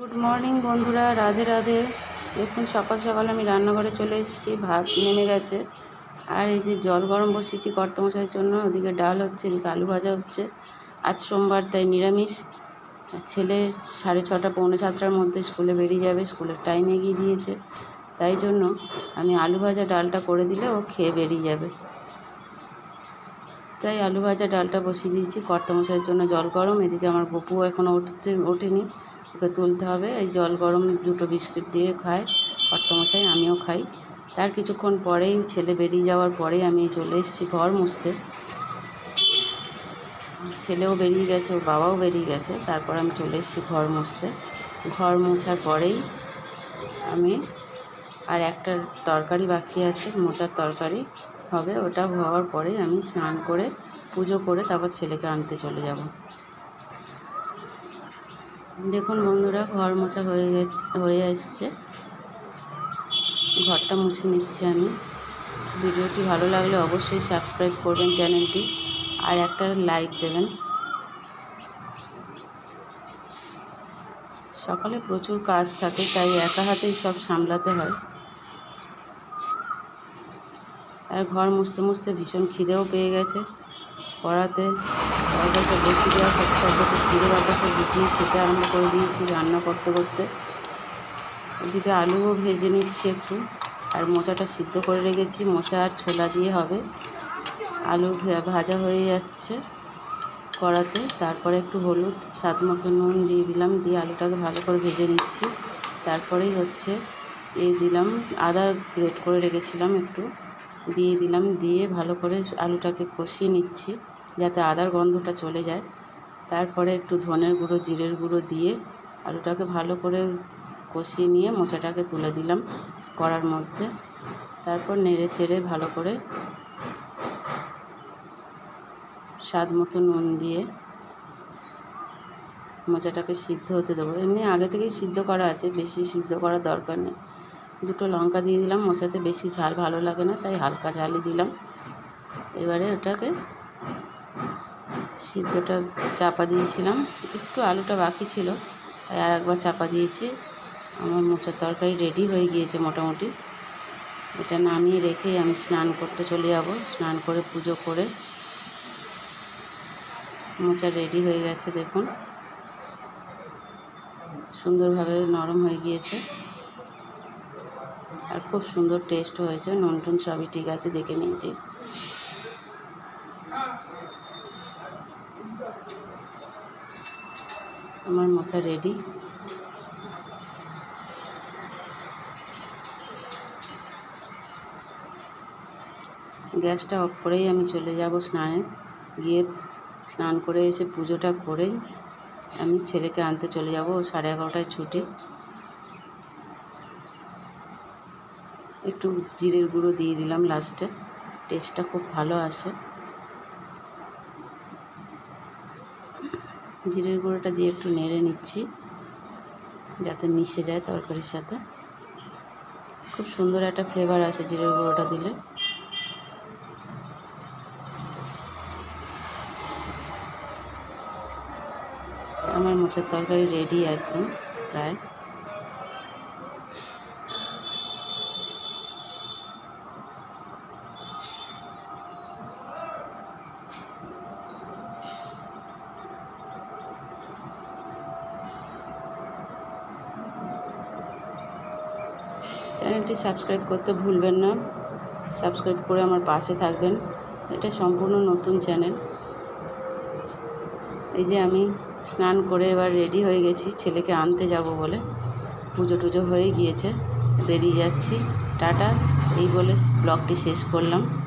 Good morning বন্ধুরা। রাধে রাধে। দেখুন, সকাল সকাল আমি রান্নাঘরে চলে এসেছি। ভাত নেমে গেছে। আর এই যে জল গরম বসিয়েছি কর্তমশাইয়ের জন্য, ওদিকে ডাল হচ্ছে, এদিকে আলু ভাজা হচ্ছে। আজ সোমবার, তাই নিরামিষ। ছেলে সাড়ে ছটা, পৌনে সাতটার মধ্যে স্কুলে বেরিয়ে যাবে, স্কুলের টাইম এগিয়ে দিয়েছে। তাই জন্য আমি আলু ভাজা ডালটা করে দিলে ও খেয়ে বেরিয়ে যাবে। তাই আলু ভাজা ডালটা বসিয়ে দিয়েছি কর্তামশাইয়ের জন্য। জল গরম, এদিকে আমার গপুও এখনও উঠতে, ওঠেনি। ওকে তুলতে হবে। এই জল গরম দুটো বিস্কুট দিয়ে খায়। কর্তামশাই, আমিও খাই। তার কিছুক্ষণ পরেই ছেলে বেরিয়ে যাওয়ার পরেই আমি চলে এসেছি ঘর মুছতে। ছেলেও বেরিয়ে গেছে, ওর বাবাও বেরিয়ে গেছে। তারপর আমি চলে এসেছি ঘর মুছতে। ঘর মোছার পরেই আমি আর একটা তরকারি বাকি আছে, মোচার তরকারি হবে। ওটা হওয়ার পরে আমি স্নান করে, পুজো করে তারপর ছেলেকে আনতে চলে যাব। দেখুন বন্ধুরা, ঘর মোছা হয়ে গে, হয়ে এসছে। ঘরটা মুছে নিচ্ছি আমি। ভিডিওটি ভালো লাগলে অবশ্যই সাবস্ক্রাইব করবেন চ্যানেলটি, আর একটা লাইক দেবেন। সকালে প্রচুর কাজ থাকে, তাই একা হাতেই সব সামলাতে হয়। আর ঘর মুছতে মুছতে ভীষণ খিদেও পেয়ে গেছে। কড়াতে তরকারিটা বসিয়ে দেওয়ার সাথে সাথে চিড়ে বাতাসে গুছিয়ে খেতে আরম্ভ করে দিয়েছি রান্না করতে করতে। এদিকে আলুও ভেজে নিচ্ছি একটু। আর মোচাটা সিদ্ধ করে রেখেছি। মোচা আর ছোলা দিয়ে হবে। আলু ভাজা হয়ে যাচ্ছে কড়াতে তারপরে একটু হলুদ, স্বাদ মতো নুন দিয়ে দিলাম। দিয়ে আলুটাকে ভালো করে ভেজে নিচ্ছি। তারপরেই হচ্ছে এই দিলাম, আদা গ্রেট করে রেখেছিলাম একটু। দিয়ে দিলাম, দিয়ে ভালো করে আলুটাকে কষিয়ে নিচ্ছি যাতে আদার গন্ধটা চলে যায়। তারপরে একটু ধনের গুঁড়ো, জিরের গুঁড়ো দিয়ে আলুটাকে ভালো করে কষিয়ে নিয়ে মোচাটাকে তুলে দিলাম কড়ার মধ্যে। তারপর নেড়ে ছেড়ে ভালো করে স্বাদ মতো নুন দিয়ে মোচাটাকে সিদ্ধ হতে দেবো। এমনি আগে থেকেই সিদ্ধ করা আছে, বেশি সিদ্ধ করার দরকার নেই। দুটো লঙ্কা দিয়ে দিলাম, মোচাতে বেশি ঝাল ভালো লাগে না, তাই হালকা ঝালই দিলাম। এবারে ওটাকে সিদ্ধটা চাপা দিয়েছিলাম, একটু আলুটা বাকি ছিল, তাই আর একবার চাপা দিয়েছি। আমার মোচার তরকারি রেডি হয়ে গিয়েছে মোটামুটি। এটা নামিয়ে রেখেই আমি স্নান করতে চলে যাব, স্নান করে পুজো করে। মোচা রেডি হয়ে গেছে, দেখুন। সুন্দরভাবে নরম হয়ে গিয়েছে। আর খুব সুন্দর টেস্ট হয়েছে। নুন টুন সবই ঠিক আছে, দেখে নিয়েছি। আমার মোচা রেডি গ্যাসটা অফ করেই আমি চলে যাব স্নানে। গিয়ে স্নান করে এসে পুজোটা করেই আমি ছেলেকে আনতে চলে যাব। সাড়ে এগারোটায় ছুটি। একটু জিরের গুঁড়ো দিয়ে দিলাম লাস্টে। টেস্টটা খুব ভালো আসে। জিরের গুঁড়োটা দিয়ে একটু নেড়ে নিচ্ছি, যাতে মিশে যায় তরকারির সাথে। খুব সুন্দর একটা ফ্লেভার আসে জিরের গুঁড়োটা দিলে। আমার মোচার তরকারি রেডি একদম, প্রায়। চ্যানেলটি সাবস্ক্রাইব করতে ভুলবেন না। সাবস্ক্রাইব করে আমার পাশে থাকবেন। এটা সম্পূর্ণ নতুন চ্যানেল। এই যে আমি স্নান করে এবার রেডি হয়ে গেছি। ছেলেকে আনতে যাব বলে। পুজো টুজো হয়ে গিয়েছে। বেরিয়ে যাচ্ছি। টাটা। এই বলে ব্লগটি শেষ করলাম।